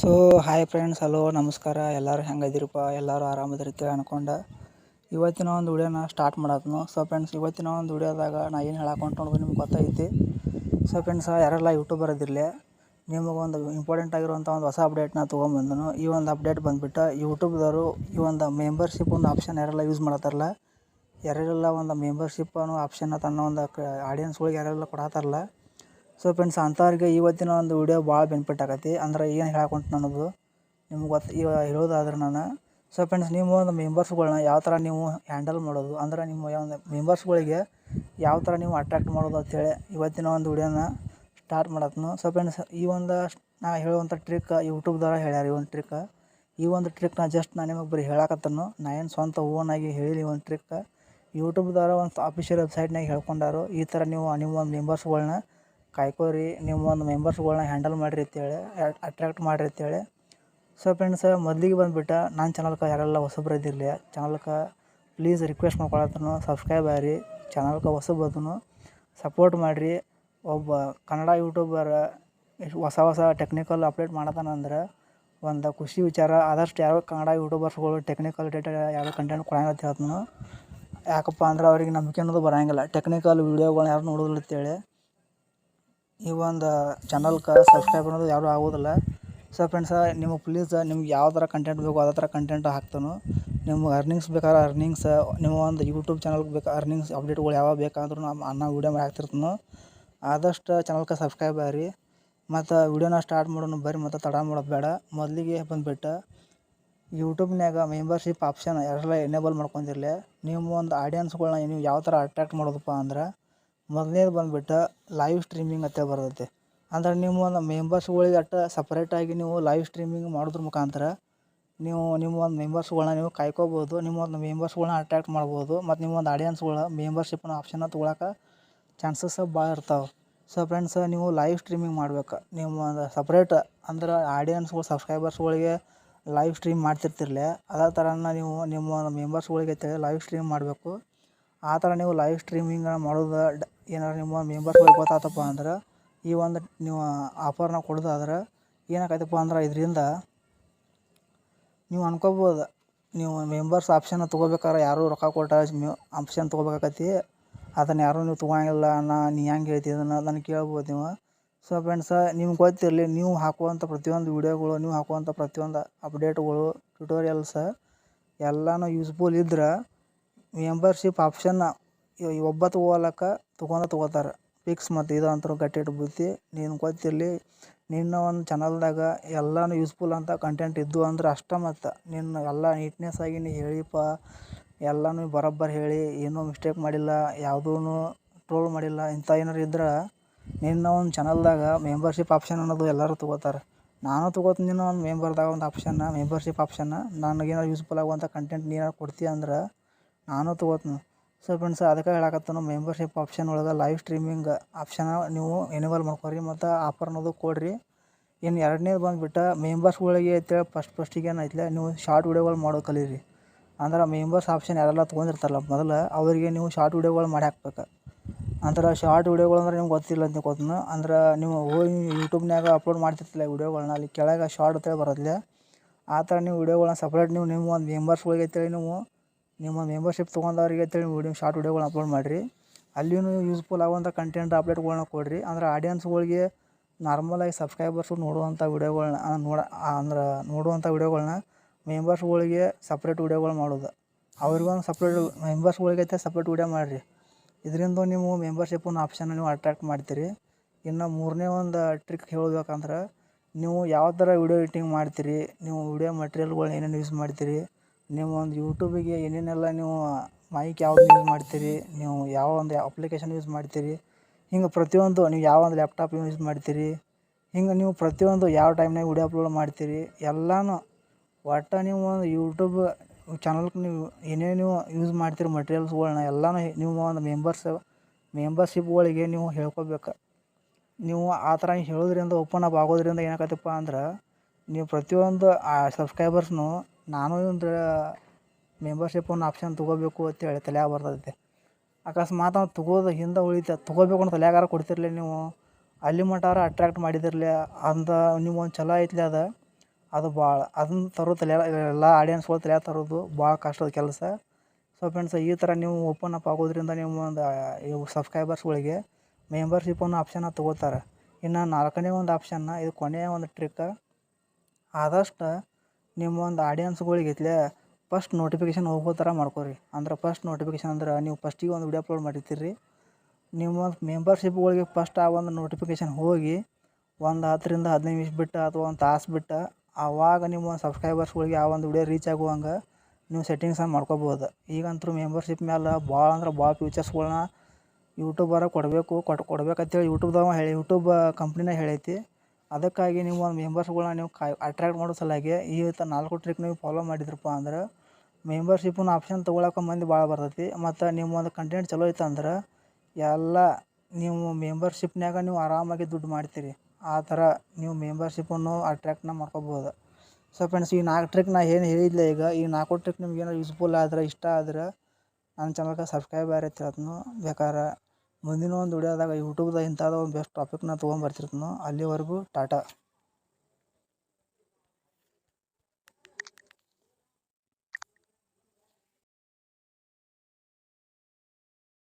So hi friends hello ನಮಸ್ಕಾರ. ಎಲ್ಲರೂ ಹೆಂಗದಿರಪ್ಪ ಎಲ್ಲರೂ ಆರಾಮದಿರ್ತೀವಿ ಅನ್ಕೊಂಡು. ಇವತ್ತಿನ ಒಂದು ವಿಡಿಯೋನ ಸ್ಟಾರ್ಟ್ ಮಾಡತ್ನು. ಸೊ ಫ್ರೆಂಡ್ಸ್ ಇವತ್ತಿನ ಒಂದು ವಿಡಿಯೋದಾಗ ನಾ ಏನು ಹೇಳಕೊಂಡು ನಿಮ್ಗೆ ಗೊತ್ತೈತಿ. ಸೊ ಫ್ರೆಂಡ್ಸ್ ಯಾರೆಲ್ಲ ಯೂಟ್ಯೂಬರ್ ನಿಮಗೆ ಒಂದು ಇಂಪಾರ್ಟೆಂಟ್ ಆಗಿರುವಂಥ ಒಂದು ಹೊಸ ಅಪ್ಡೇಟ್ನ ತೊಗೊಂಬಂದನು. ಈ ಒಂದು ಅಪ್ಡೇಟ್ ಬಂದುಬಿಟ್ಟು ಯೂಟ್ಯೂಬ್ದವರು ಈ ಒಂದು ಮೆಂಬರ್ಶಿಪ್ ಒಂದು ಆಪ್ಷನ್ ಯಾರೆಲ್ಲ ಯೂಸ್ ಮಾಡತ್ತಾರಲ್ಲ, ಯಾರೆಲ್ಲ ಒಂದು ಮೆಂಬರ್ಶಿಪ್ ಅನ್ನೋ ಆಪ್ಷನ್ನ ತನ್ನ ಒಂದು ಆಡಿಯನ್ಸ್ಗಳಿಗೆ ಯಾರೆಲ್ಲ ಕೊಡತ್ತಾರಲ್ಲ ಸೊ ಫ್ರೆಂಡ್ಸ್ ಅಂಥವ್ರಿಗೆ ಇವತ್ತಿನ ಒಂದು ವಿಡಿಯೋ ಭಾಳ ಬೆನಿಫಿಟ್ ಆಗೈತಿ ಅಂದ್ರೆ ಏನು ಹೇಳಕ್ಕೆ ನನ್ನದು ನಿಮ್ಗೆ ಗೊತ್ತು ಇವ ಹೇಳೋದಾದ್ರೆ ನಾನು ಸೊ ಫ್ರೆಂಡ್ಸ್ ನೀವು ಒಂದು ಮೆಂಬರ್ಸ್ಗಳನ್ನ ಯಾವ ಥರ ನೀವು ಹ್ಯಾಂಡಲ್ ಮಾಡೋದು, ಅಂದ್ರೆ ನಿಮ್ಮ ಒಂದು ಮೆಂಬರ್ಸ್ಗಳಿಗೆ ಯಾವ ಥರ ನೀವು ಅಟ್ರಾಕ್ಟ್ ಮಾಡೋದು ಅಂತೇಳಿ ಇವತ್ತಿನ ಒಂದು ವಿಡಿಯೋನ ಸ್ಟಾರ್ಟ್ ಮಾಡತ್ನು. ಸೊ ಫ್ರೆಂಡ್ಸ್ ಈ ಒಂದು ನಾ ಹೇಳುವಂಥ ಟ್ರಿಕ್ ಯೂಟ್ಯೂಬ್ದಾರ ಹೇಳ್ಯಾರ, ಈ ಒಂದು ಟ್ರಿಕ್ ಈ ಒಂದು ಟ್ರಿಕ್ನ ಜಸ್ಟ್ ನಾನು ನಿಮಗೆ ಬರೀ ಹೇಳಕತ್ತನು. ನಾ ಏನು ಸ್ವಂತ ಓನಾಗಿ ಹೇಳಿ ಒಂದು ಟ್ರಿಕ್ ಯೂಟ್ಯೂಬ್ದವ್ರ ಒಂದು ಅಫಿಷಿಯಲ್ ವೆಬ್ಸೈಟ್ನಾಗ ಹೇಳ್ಕೊಂಡಾರು, ಈ ಥರ ನೀವು ನಿಮ್ಮ ಒಂದು ಮೆಂಬರ್ಸ್ಗಳ್ನ ಕಾಯ್ಕೋರಿ ನಿಮ್ಮ ಒಂದು ಮೆಂಬರ್ಸ್ಗಳ್ನ ಹ್ಯಾಂಡಲ್ ಮಾಡಿರಿ ಅಂತೇಳಿ ಅಟ್ರ್ಯಾಕ್ಟ್ ಮಾಡಿರಿ ಅಂತೇಳಿ. ಸೊ ಫ್ರೆಂಡ್ಸ್ ಮೊದಲಿಗೆ ಬಂದುಬಿಟ್ಟು ನನ್ನ ಚಾನಲ್ಗೆ ಯಾರೆಲ್ಲ ಹೊಸಬ್ರು ಇದ್ದಿರಲಿ ಚಾನಲ್ಗೆ ಪ್ಲೀಸ್ ರಿಕ್ವೆಸ್ಟ್ ಮಾಡ್ಕೊಳತ್ತನು ಸಬ್ಸ್ಕ್ರೈಬ್ ಆಗಿರಿ ಚಾನಲ್ಗೆ ಹೊಸಬದನು ಸಪೋರ್ಟ್ ಮಾಡಿರಿ. ಒಬ್ಬ ಕನ್ನಡ ಯೂಟ್ಯೂಬರ್ ಹೊಸ ಹೊಸ ಟೆಕ್ನಿಕಲ್ ಅಪ್ಡೇಟ್ ಮಾಡತ್ತಾನಂದ್ರೆ ಒಂದು ಖುಷಿ ವಿಚಾರ, ಆದಷ್ಟು ಯಾರೋ ಕನ್ನಡ ಯೂಟ್ಯೂಬರ್ಸ್ಗಳು ಟೆಕ್ನಿಕಲ್ ರಿಲೇಟೆಡ್ ಯಾವ ಕಂಟೆಂಟ್ ಕೊಡಂಗತ್ತೆ ಹೇಳ್ತನು. ಯಾಕಪ್ಪ ಅಂದ್ರೆ ಅವ್ರಿಗೆ ನಂಬಿಕೆ ಅನ್ನೋದು ಬರೋಂಗಿಲ್ಲ. ಟೆಕ್ನಿಕಲ್ ವೀಡಿಯೋಗಳನ್ನ ಯಾರು ನೋಡೋದಿಲ್ಲ ಅಂತೇಳಿ. ಈ ಒಂದು ಚಾನಲ್ಗೆ ಸಬ್ಸ್ಕ್ರೈಬ್ ಅನ್ನೋದು ಯಾರೂ ಆಗೋದಿಲ್ಲ. ಸೊ ಫ್ರೆಂಡ್ಸ ನಿಮಗೆ ಪ್ಲೀಸ್ ನಿಮ್ಗೆ ಯಾವ ಥರ ಕಂಟೆಂಟ್ ಬೇಕು ಅದೇ ಥರ ಕಂಟೆಂಟ್ ಹಾಕ್ತಾನು. ನಿಮ್ಗೆ ಅರ್ನಿಂಗ್ಸ್ ಬೇಕಾದ್ರೆ ಅರ್ನಿಂಗ್ಸ್ ನಿಮ್ಮ ಒಂದು ಯೂಟ್ಯೂಬ್ ಚಾನಲ್ಗೆ ಬೇಕು ಅರ್ನಿಂಗ್ಸ್ ಅಪ್ಡೇಟ್ಗಳು ಯಾವಾಗ ಬೇಕಾದ್ರೂ ನಮ್ಮ ಅನ್ನ ವೀಡಿಯೋ ಮಾಡಿ ಹಾಕ್ತಿರ್ತಾನು. ಆದಷ್ಟು ಚಾನಲ್ಗೆ ಸಬ್ಸ್ಕ್ರೈಬ್ ಆಗ್ರಿ. ಮತ್ತು ವೀಡಿಯೋನ ಸ್ಟಾರ್ಟ್ ಮಾಡೋಣ ಬರ್ರಿ, ಮತ್ತು ತಡ ಮಾಡೋದು ಬೇಡ. ಮೊದಲಿಗೆ ಬಂದುಬಿಟ್ಟು ಯೂಟ್ಯೂಬ್ನಾಗ ಮೆಂಬರ್ಶಿಪ್ ಆಪ್ಷನ್ ಎಲ್ಲ ಎನೇಬಲ್ ಮಾಡ್ಕೊಂಡಿರಲಿ. ನಿಮ್ಮ ಒಂದು ಆಡಿಯನ್ಸ್ಗಳನ್ನ ನೀವು ಯಾವ ಥರ ಅಟ್ರ್ಯಾಕ್ಟ್ ಮಾಡೋದಪ್ಪ ಅಂದ್ರೆ ಮೊದಲನೇದು ಬಂದ್ಬಿಟ್ಟು ಲೈವ್ ಸ್ಟ್ರೀಮಿಂಗ್ ಅಂತ ಬರ್ತೈತಿ. ಅಂದ್ರೆ ನಿಮ್ಮ ಒಂದು ಮೆಂಬರ್ಸ್ಗಳಿಗೆ ಅಟ್ಟ ಸಪ್ರೇಟಾಗಿ ನೀವು ಲೈವ್ ಸ್ಟ್ರೀಮಿಂಗ್ ಮಾಡೋದ್ರ ಮುಖಾಂತರ ನೀವು ನಿಮ್ಮ ಒಂದು ಮೆಂಬರ್ಸ್ಗಳನ್ನ ನೀವು ಕಾಯ್ಕೋಬೋದು ನಿಮ್ಮ ಒಂದು ಮೆಂಬರ್ಸ್ಗಳನ್ನ ಅಟ್ರ್ಯಾಕ್ಟ್ ಮಾಡ್ಬೋದು, ಮತ್ತು ನಿಮ್ಮ ಒಂದು ಆಡಿಯನ್ಸ್ಗಳ ಮೆಂಬರ್ಶಿಪ್ನ ಆಪ್ಷನ್ನ ತೊಗೊಳಕ್ಕೆ ಚಾನ್ಸಸ್ ಭಾಳ ಇರ್ತಾವೆ. ಸೊ ಫ್ರೆಂಡ್ಸ್ ನೀವು ಲೈವ್ ಸ್ಟ್ರೀಮಿಂಗ್ ಮಾಡ್ಬೇಕು. ನಿಮ್ಮ ಒಂದು ಸಪ್ರೇಟ್ ಅಂದ್ರೆ ಆಡಿಯನ್ಸ್ಗಳು ಸಬ್ಸ್ಕ್ರೈಬರ್ಸ್ಗಳಿಗೆ ಲೈವ್ ಸ್ಟ್ರೀಮ್ ಮಾಡ್ತಿರ್ತಿರ್ಲಿ, ಅದೇ ಥರನ ನೀವು, ನಿಮ್ಮ ಮೆಂಬರ್ಸ್ಗಳಿಗೆ ಲೈವ್ ಸ್ಟ್ರೀಮ್ ಮಾಡಬೇಕು. ಆ ಥರ ನೀವು ಲೈವ್ ಸ್ಟ್ರೀಮಿಂಗ್ ಮಾಡೋದು ಡ ಏನಾರು ನಿಮ್ಮ ಮೆಂಬರ್ಸ್ಗಳು ಗೊತ್ತಾತಪ್ಪ ಅಂದ್ರೆ ಈ ಒಂದು ನೀವು ಆಫರ್ನ ಕೊಡೋದಾದ್ರೆ ಏನಾಕೈತಪ್ಪ ಅಂದ್ರೆ ಇದರಿಂದ ನೀವು ಅನ್ಕೋಬೋದು. ನೀವು ಮೆಂಬರ್ಸ್ ಆಪ್ಷನ್ನ ತೊಗೋಬೇಕಾದ್ರೆ ಯಾರೂ ರೊಕ್ಕ ಕೊಟ್ಟ ಆಪ್ಷನ್ ತೊಗೋಬೇಕಾಕತಿ ಅದನ್ನು ಯಾರೂ ನೀವು ತೊಗೊಳಂಗಿಲ್ಲ ನಾ ನೀ ಹೆಂಗೆ ಹೇಳ್ತಿ ಅನ್ನೋ ಅದನ್ನು ಕೇಳ್ಬೋದು ನೀವು. ಸೊ ಫ್ರೆಂಡ್ಸ ನಿಮ್ಗೆ ಗೊತ್ತಿರಲಿ, ನೀವು ಹಾಕುವಂಥ ಪ್ರತಿಯೊಂದು ವೀಡಿಯೋಗಳು ನೀವು ಹಾಕುವಂಥ ಪ್ರತಿಯೊಂದು ಅಪ್ಡೇಟ್ಗಳು ಟ್ಯುಟೋರಿಯಲ್ಸ ಎಲ್ಲನೂ ಯೂಸ್ಫುಲ್ ಇದ್ರೆ ಮೆಂಬರ್ಶಿಪ್ ಆಪ್ಷನ್ನ ಒಬ್ಬ ತೊಗೊಳಕ್ಕೆ ತೊಗೊಂಡ ತೊಗೋತಾರೆ. ಫಿಕ್ಸ್ ಮತ್ತು ಇದು ಅಂತೂ ಗಟ್ಟಿ ಬುದ್ಧಿ ನೀನು ಗೊತ್ತಿರಲಿ, ನಿನ್ನ ಒಂದು ಚಾನಲ್ದಾಗ ಎಲ್ಲನೂ ಯೂಸ್ಫುಲ್ ಅಂತ ಕಂಟೆಂಟ್ ಇದ್ದು ಅಂದ್ರೆ ಅಷ್ಟೇ ಮತ್ತು. ನಿನ್ನ ಎಲ್ಲ ನೀಟ್ನೆಸ್ ಆಗಿ ನೀ ಹೇಳಿಪ್ಪ, ಎಲ್ಲನೂ ಬರೋಬ್ಬರಿ ಹೇಳಿ, ಏನೂ ಮಿಸ್ಟೇಕ್ ಮಾಡಿಲ್ಲ ಯಾವುದೂ ಟ್ರೋಲ್ ಮಾಡಿಲ್ಲ ಇಂಥ ಏನಾರು ಇದ್ರೆ ನಿನ್ನ ಒಂದು ಚಾನಲ್ದಾಗ ಮೆಂಬರ್ಶಿಪ್ ಆಪ್ಷನ್ ಅನ್ನೋದು ಎಲ್ಲರೂ ತೊಗೋತಾರೆ. ನಾನು ತೊಗೋತೀನಿ ಒಂದು ಮೆಂಬರ್ದಾಗ ಒಂದು ಆಪ್ಷನ್ನ ಮೆಂಬರ್ಶಿಪ್ ಆಪ್ಷನ್ನ ನನಗೇನಾರು ಯೂಸ್ಫುಲ್ ಆಗುವಂಥ ಕಂಟೆಂಟ್ ನೀನಾರು ಕೊಡ್ತೀಯ ಅಂದ್ರೆ ನಾನು ತೊಗೋತೀನಿ. ಸೊ ಫ್ರೆಂಡ್ಸ್ ಅದಕ್ಕೆ ಹೇಳಕತ್ತನು ಮೆಂಬರ್ಶಿಪ್ ಆಪ್ಷನ್ ಒಳಗೆ ಲೈವ್ ಸ್ಟ್ರೀಮಿಂಗ್ ಆಪ್ಷನ್ ನೀವು ಎನೇಬಲ್ ಮಾಡ್ಕೊರಿ ಮತ್ತು ಆಫರ್ ಅನ್ನೋದು ಕೊಡಿರಿ. ಇನ್ನು ಎರಡನೇದು ಬಂದುಬಿಟ್ಟು ಮೆಂಬರ್ಸ್ಗಳಿಗೆ ಅಂತೇಳಿ ಫಸ್ಟ್ ಫಸ್ಟಿಗೆ ಏನೈತ್ಲೆ ನೀವು ಶಾರ್ಟ್ ವೀಡಿಯೋಗಳು ಮಾಡೋದು ಕಲೀರಿ. ಅಂದ್ರೆ ಮೆಂಬರ್ಸ್ ಆಪ್ಷನ್ ಯಾರೆಲ್ಲ ತೊಗೊಂಡಿರ್ತಾರಲ್ಲ ಮೊದಲು ಅವರಿಗೆ ನೀವು ಶಾರ್ಟ್ ವೀಡಿಯೋಗಳು ಮಾಡಿ ಹಾಕ್ಬೇಕು. ಅಂದ್ರೆ ಶಾರ್ಟ್ ವೀಡಿಯೋಗಳು ಅಂದ್ರೆ ನಿಮ್ಗೆ ಗೊತ್ತಿಲ್ಲ ಅಂತ ತಿಳ್ಕೊತೀನಿ. ಅಂದ್ರೆ ನೀವು ಹೋಗಿ ಯೂಟ್ಯೂಬ್ನಾಗ ಅಪ್ಲೋಡ್ ಮಾಡ್ತಿರ್ತಿಲ್ಲ ವೀಡಿಯೋಗಳನ್ನ ಅಲ್ಲಿ ಕೆಳಗೆ ಶಾರ್ಟ್ ಅಂತೇಳಿ ಬರೋದಿಲ್ಲ ಆ ಥರ ನೀವು ವೀಡಿಯೋಗಳನ್ನ ಸಪ್ರೇಟ್ ನೀವು ನಿಮ್ಮ ಒಂದು ಮೆಂಬರ್ಸ್ಗಳಿಗೆ ಅಂತೇಳಿ ನೀವು ನಿಮ್ಮ ಮೆಂಬರ್ಶಿಪ್ ತೊಗೊಂಡವ್ರಿಗೆ ಅಂತೇಳಿ ವೀಡಿಯೋ ಶಾರ್ಟ್ ವೀಡಿಯೋಗಳು ಅಪ್ಲೋಡ್ ಮಾಡಿರಿ. ಅಲ್ಲಿಯೂ ಯೂಸ್ಫುಲ್ ಆಗುವಂಥ ಕಂಟೆಂಟ್ ಅಪ್ಡೇಟ್ಗಳನ್ನ ಕೊಡಿರಿ. ಅಂದ್ರೆ ಆಡಿಯನ್ಸ್ಗಳಿಗೆ ನಾರ್ಮಲಾಗಿ ಸಬ್ಸ್ಕ್ರೈಬರ್ಸು ನೋಡುವಂಥ ವೀಡಿಯೋಗಳನ್ನ ನೋಡ ಅಂದ್ರೆ ನೋಡುವಂಥ ವೀಡಿಯೋಗಳನ್ನ ಮೆಂಬರ್ಸ್ಗಳಿಗೆ ಸಪ್ರೇಟ್ ವೀಡಿಯೋಗಳು ಮಾಡೋದು. ಅವ್ರಿಗೊಂದು ಸಪ್ರೇಟ್ ಮೆಂಬರ್ಸ್ಗಳಿಗೆ ಐತೆ ಸಪ್ರೇಟ್ ವೀಡಿಯೋ ಮಾಡಿರಿ. ಇದರಿಂದ ನೀವು ಮೆಂಬರ್ಶಿಪ್ ಒಂದು ಆಪ್ಷನ್ ನೀವು ಅಟ್ರಾಕ್ಟ್ ಮಾಡ್ತೀರಿ. ಇನ್ನು ಮೂರನೇ ಒಂದು ಟ್ರಿಕ್ ಹೇಳ್ಬೇಕಂದ್ರೆ, ನೀವು ಯಾವ ಥರ ವೀಡಿಯೋ ಎಡಿಟಿಂಗ್ ಮಾಡ್ತೀರಿ, ನೀವು ವೀಡಿಯೋ ಮಟೀರಿಯಲ್ಗಳ್ನ ಏನೇನು ಯೂಸ್ ಮಾಡ್ತೀರಿ ನೀವು ಒಂದು ಯೂಟ್ಯೂಬಿಗೆ ಏನೇನೆಲ್ಲ ನೀವು ಮೈಕ್ ಯಾವ್ದು ಯೂಸ್ ಮಾಡ್ತೀರಿ, ನೀವು ಯಾವ ಒಂದು ಅಪ್ಲಿಕೇಶನ್ ಯೂಸ್ ಮಾಡ್ತೀರಿ, ಹಿಂಗೆ ಪ್ರತಿಯೊಂದು ನೀವು ಯಾವ ಒಂದು ಲ್ಯಾಪ್ಟಾಪ್ ಯೂಸ್ ಮಾಡ್ತೀರಿ, ಹಿಂಗೆ ನೀವು ಪ್ರತಿಯೊಂದು ಯಾವ ಟೈಮ್ನಾಗ ವೀಡಿಯೋ ಅಪ್ಲೋಡ್ ಮಾಡ್ತೀರಿ, ಎಲ್ಲನೂ ಒಟ್ಟು ನೀವು ಒಂದು ಯೂಟ್ಯೂಬ್ ಚಾನಲ್ಗೆ ನೀವು ಏನೇನು ಯೂಸ್ ಮಾಡ್ತೀರಿ ಮಟೀರಿಯಲ್ಸ್ಗಳ್ನ ಎಲ್ಲನೂ ನೀವು ಒಂದು ಮೆಂಬರ್ಸ್ ಮೆಂಬರ್ಶಿಪ್ಗಳಿಗೆ ನೀವು ಹೇಳ್ಕೊಬೇಕು. ನೀವು ಆ ಥರ ಹೇಳೋದ್ರಿಂದ ಓಪನ್ ಅಪ್ ಆಗೋದ್ರಿಂದ ಏನಾಗತ್ತಪ್ಪ ಅಂದ್ರೆ, ನೀವು ಪ್ರತಿಯೊಂದು ಆ ಸಬ್ಸ್ಕ್ರೈಬರ್ಸ್ನು ನಾನು ಒಂದು ಮೆಂಬರ್ಶಿಪ್ ಒಂದು ಆಪ್ಷನ್ ತೊಗೋಬೇಕು ಅಂತೇಳಿ ತಲೆಯಾಗ ಬರ್ತೈತೆ. ಅಕಸ್ಮಾತ್ ಅವ್ನು ತೊಗೋದು ಹಿಂದೆ ಉಳಿತ, ತೊಗೋಬೇಕು ಅಂತ ತಲ್ಯಾಗಾರ ಕೊಡ್ತಿರಲಿ ನೀವು. ಅಲ್ಲಿ ಮಟಾರ ಅಟ್ರ್ಯಾಕ್ಟ್ ಮಾಡಿದಿರಲಿ. ಅಂದ ನೀವು ಒಂದು ಚಲೋ ಐತ್ಲಿ ಅದು. ಅದು ಭಾಳ ಅದನ್ನ ತರೋ ತಲೆ ಎಲ್ಲ ಆಡಿಯನ್ಸ್ಗಳು ತಲೆ ತರೋದು ಭಾಳ ಕಷ್ಟದ ಕೆಲಸ. ಸೊ ಫ್ರೆಂಡ್ಸ್ ಈ ಥರ ನೀವು ಓಪನ್ ಅಪ್ ಆಗೋದ್ರಿಂದ ನಿಮ್ಮ ಒಂದು ಇವು ಸಬ್ಸ್ಕ್ರೈಬರ್ಸ್ಗಳಿಗೆ ಮೆಂಬರ್ಶಿಪ್ ಅನ್ನೋ ಆಪ್ಷನ್ನ ತೊಗೋತಾರೆ. ಇನ್ನು ನಾಲ್ಕನೇ ಒಂದು ಆಪ್ಷನ್ನ ಇದು ಕೊನೆಯ ಒಂದು ಟ್ರಿಕ್ಕ ಆದಷ್ಟು ನಿಮ್ಮ ಒಂದು ಆಡಿಯನ್ಸ್ಗಳಿಗೆ ಇತ್ಲೆ ಫಸ್ಟ್ ನೋಟಿಫಿಕೇಷನ್ ಹೋಗೋ ಥರ ಮಾಡ್ಕೊರಿ. ಅಂದ್ರೆ ಫಸ್ಟ್ ನೋಟಿಫಿಕೇಷನ್ ಅಂದ್ರೆ ನೀವು ಫಸ್ಟಿಗೆ ಒಂದು ವಿಡಿಯೋ ಅಪ್ಲೋಡ್ ಮಾಡಿರ್ತೀರಿ. ನಿಮ್ಮ ಮೆಂಬರ್ಶಿಪ್ಗಳಿಗೆ ಫಸ್ಟ್ ಆ ಒಂದು ನೋಟಿಫಿಕೇಷನ್ ಹೋಗಿ ಒಂದು ಹತ್ತರಿಂದ ಹದಿನೈದು ನಿಮಿಷ ಬಿಟ್ಟು ಅಥವಾ ಒಂದು ತಾಸು ಬಿಟ್ಟು ಆವಾಗ ನಿಮ್ಮ ಒಂದು ಸಬ್ಸ್ಕ್ರೈಬರ್ಸ್ಗಳಿಗೆ ಆ ಒಂದು ವಿಡಿಯೋ ರೀಚ್ ಆಗುವಂಗೆ ನೀವು ಸೆಟ್ಟಿಂಗ್ಸನ್ನು ಮಾಡ್ಕೋಬೋದು. ಈಗಂತೂ ಮೆಂಬರ್ಶಿಪ್ ಮೇಲೆ ಭಾಳ ಅಂದ್ರೆ ಭಾಳ ಫ್ಯೂಚರ್ಸ್ಗಳನ್ನ ಯೂಟ್ಯೂಬರ ಕೊಡಬೇಕು ಕೊಟ್ಟು ಕೊಡ್ಬೇಕಂತೇಳಿ ಯೂಟ್ಯೂಬ್ದಾಗ ಹೇಳಿ ಯೂಟ್ಯೂಬ್ ಕಂಪ್ನಿನೇ ಹೇಳೈತಿ. ಅದಕ್ಕಾಗಿ ನೀವು ಒಂದು ಮೆಂಬರ್ಸ್ಗಳನ್ನ ನೀವು ಕಾಯ್ ಅಟ್ರ್ಯಾಕ್ಟ್ ಮಾಡೋ ಸಲುವಾಗಿ ಈ ಥರ ನಾಲ್ಕು ಟ್ರಿಕ್ ನೀವು ಫಾಲೋ ಮಾಡಿದ್ರಪ್ಪ ಅಂದ್ರೆ ಮೆಂಬರ್ಶಿಪ್ಪನ್ನ ಆಪ್ಷನ್ ತೊಗೊಳಕ್ಕೆ ಮಂದಿ ಭಾಳ ಬರ್ತೈತಿ. ಮತ್ತು ನಿಮ್ಮ ಒಂದು ಕಂಟೆಂಟ್ ಚಲೋ ಇತ್ತು ಅಂದ್ರೆ ಎಲ್ಲ ನೀವು ಮೆಂಬರ್ಶಿಪ್ನ್ಯಾಗ ನೀವು ಆರಾಮಾಗಿ ದುಡ್ಡು ಮಾಡ್ತೀರಿ. ಆ ಥರ ನೀವು ಮೆಂಬರ್ಶಿಪ್ಪನ್ನು ಅಟ್ರ್ಯಾಕ್ಟ್ನ ಮಾಡ್ಕೋಬೋದು. ಸೊ ಫ್ರೆಂಡ್ಸ್ ಈ ನಾಲ್ಕು ಟ್ರಿಕ್ ನಾ ಏನು ಹೇಳಿದ್ದೆ ಈಗ, ಈ ನಾಲ್ಕು ಟ್ರಿಕ್ ನಿಮ್ಗೆ ಏನಾರು ಯೂಸ್ಫುಲ್ ಆದ್ರೆ, ಇಷ್ಟ ಆದ್ರೆ ನನ್ನ ಚಾನಲ್ಗೆ ಸಬ್ಸ್ಕ್ರೈಬ್ ಆಗಿರತ್ತೆ ಅದನ್ನು ಬೇಕಾದ್ರೆ ಮುಂದಿನ ಒಂದು ವಿಡಿಯೋದಾಗ ಯೂಟ್ಯೂಬ್ದಾಗ ಇಂಥದ್ದು ಒಂದು ಬೆಸ್ಟ್ ಟಾಪಿಕ್ನ ತೊಗೊಂಬರ್ತಿರ್ತೀನೋ ಅಲ್ಲಿವರೆಗೂ ಟಾಟಾ.